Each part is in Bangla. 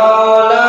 قال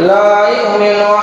لا يؤمن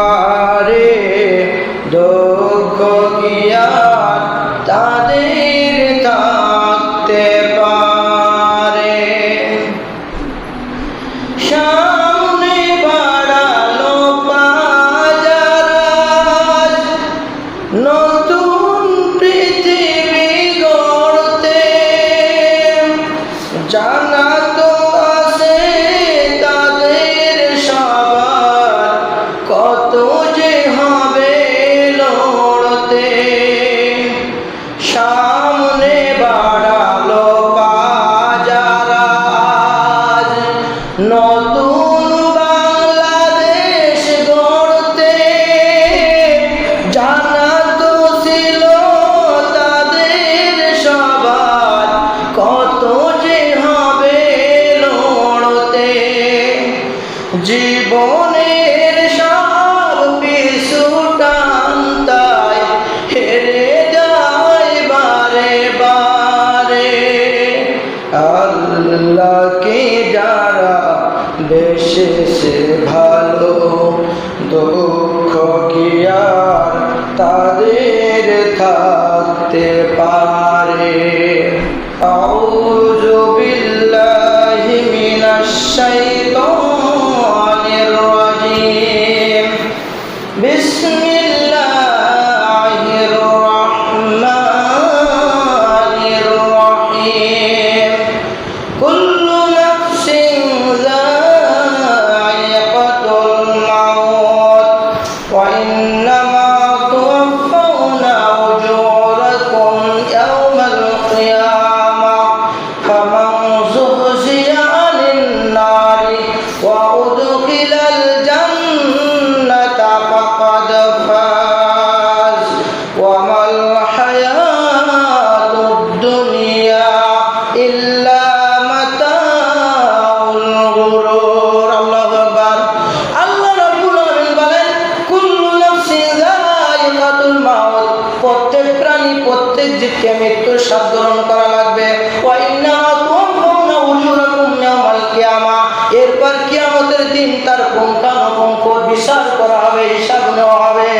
তোমারে দুঃখ কিয়া আল্লাহকে যারা বেশেষে ভালো দুঃখ কি আর তাদের থাকতে পারে أعوذ بالله من الشيطان الرجيم بسم গ্রহণ করা লাগবে। এরপর দিন তার পুঙ্খানুপুঙ্খ বিচার করা হবে, হিসাব নেওয়া হবে।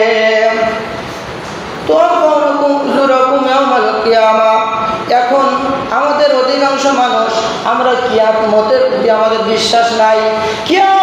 এখন আমাদের অধিকাংশ মানুষ, আমরা কিয়ামতের প্রতি আমাদের বিশ্বাস নাই? কিয়ামতের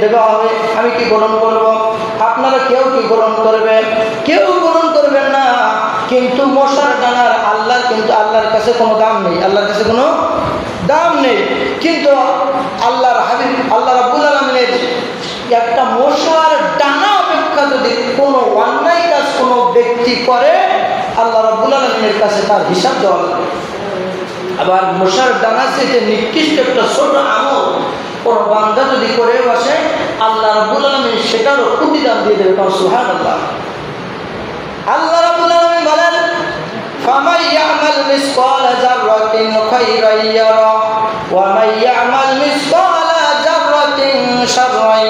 দেওয়া হবে, আমি কি গ্রহণ করব? আপনারা কেউ কি গ্রহণ করবেন? কেউ গ্রহণ করবেন না। কিন্তু মশার ডানার আল্লাহর, কিন্তু আল্লাহর কাছে কোনো দাম নেই। আল্লাহর কাছে কোনো দাম নেই। কিন্তু আল্লাহর হাবিব, আল্লাহ রাব্বুল আলমিনের একটা মশার ডানা অপেক্ষা যদি কোনো অন্যায় কাজ কোনো ব্যক্তি করে, আল্লাহ রাব্বুল আলমিনের কাছে তার হিসাব দেওয়া আবার মশার ডানা থেকে নিকৃষ্ট একটা ছোট আমল কোন বান্দা যদি করে বসে, আল্লাহ রাব্বুল আলমিন সেটারও প্রতিদান দিয়ে দেবে সুহান আল্লাহ আল্লাহ রাব্বুল আলামিন বলেন ইয়ামাল মিসকালা যাররাতিন খাইরান ইয়ারা, ওয়া মান ইয়ামাল মিসকালা যাররাতিন শাররান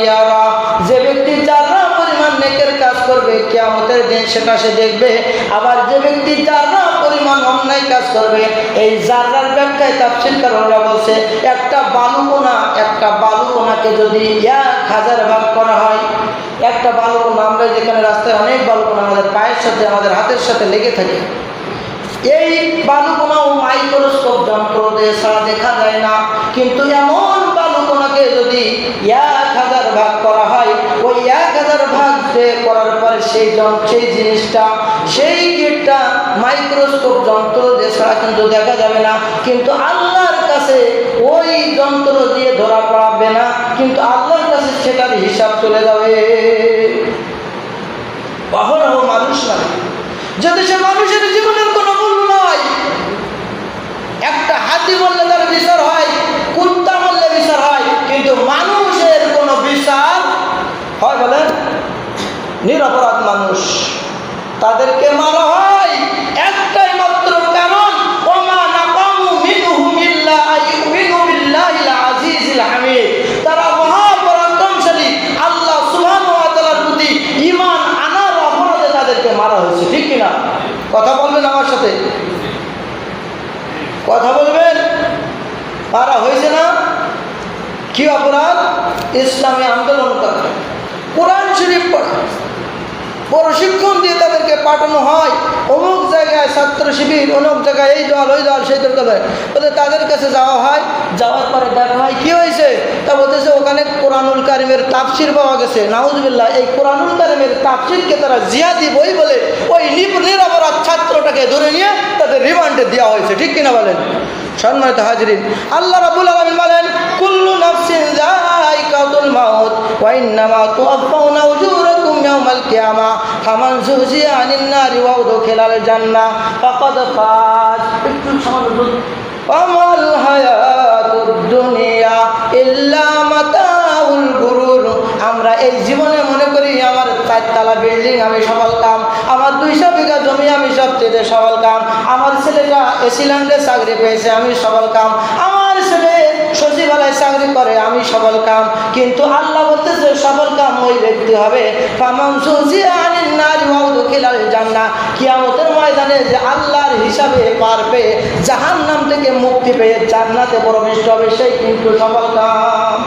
যে ব্যক্তি যারা পরিমাণ নেকের কাজ করবে, কিয়ামতের দিন সেটা সে দেখবে। আবার যে ব্যক্তি যারা পরিমাণ অন্যায় কাজ করবে। এই জাররার ব্যাখ্যায় তাফসীর কারণরা বলছে, একটা বালুকোনা একটা বালুকোনাকে যদি এক হাজার ভাগ করা হয়, একটা বালুকোনা আমরা যেখানে রাস্তায় অনেক বালুকোনা আমাদের পায়ের সাথে, আমাদের হাতের সাথে লেগে থাকে। এই বালুকোনাও মাইক্রোস্কোপ যন্ত্র দিয়ে ছাড়া দেখা যায় না, কিন্তু এমন বালুকোনাকে যদি এক হাজার ভাগ করা হয় ওই এক হাজার ভাগ যে করার পরে সেই সেই জিনিসটা, সেই গেটটা মাইক্রোস্কোপ যন্ত্র দিয়ে ছাড়া কিন্তু দেখা যাবে না। কিন্তু আল্লাহর কাছে ওই যন্ত্র দিয়ে ধরা পড়াবে না। কিন্তু আল্লাহর কাছে সেটার হিসাব চলে যাবে। অহরহ মানুষ না যদি সে মানুষের জীবনের কোনো মূল্য নয় একটা হাতি বললে তার বিচার হয় কুত্তা বললে বিচার হয় কিন্তু মানুষের কোনো বিচার হয় বলেন নিরপরাধ মানুষ তাদেরকে মারা হয়। একটাই মাত্র কারণ, ওমা নাকামু মিনহুম ইল্লা আইয়ুমিনু বিল্লাহিল আজিজিল হামিদ। তারা মহাপরাক্রমশালী, আল্লাহ সুবহানাহু ওয়া তাআলার প্রতি ঈমান আনার অপরাধে তাদেরকে মারা হয়েছে। ঠিক কিনা? কথা বলবেন আমার সাথে? কথা বলবেন? মারা হয়েছে না? কি অপরাধ? ইসলামী আন্দোলন করা। কোরআন শরীফ পড়া। প্রশিক্ষণ দিয়ে তাদেরকে পাঠানো হয়। অমুক জায়গায় ছাত্র শিবির, অমুক জায়গায় এই দল, ওই দল, সেই দল বলে তাদের কাছে যাওয়া হয়। যাওয়ার পরে দেখা হয়, কী হয়েছে? তা বলতেছে, ওখানে কোরআনুল কারিমের তাফসির পাওয়া গেছে। নাউজবিল্লাহ, এই কোরআনুল কারিমের তাফসিরকে তারা জিয়াদি বই বলে ওই নিপ- নিরপরাধ ছাত্রটাকে ধরে নিয়ে তাদের রিমান্ডে দেওয়া হয়েছে। ঠিক কিনা বলেন? সম্মানিত হাজরিন, আল্লাহ রাবুল আলমিন বলেন, কুল্লু নাফসিন যায়িকাতুল মাউত, ওয়া ইন্নামা তুওয়াফাউনা দুনিয়া ইল্লা আমরা এই জীবনে মনে করি আমার চারতলা বিল্ডিং আমি সফল কাম, আমার দুইশো বিঘা জমি আমি সবচেয়ে সফল কাম, আমার ছেলেটা এসিল্যান্ডে চাকরি পেয়েছে, আমি সফল কাম সচিবালয়ে চাকরি করে, আমি সবল কাম। কিন্তু আল্লাহ বলতেছে, সবল কাম ওই ব্যক্তি হবে। কিয়ামতের ময়দানে যে আল্লাহর হিসাবে পারবে, জাহান্নাম থেকে মুক্তি পেয়ে জান্নাতে প্রবিষ্ট হবে, সেই কিন্তু সবল কাম।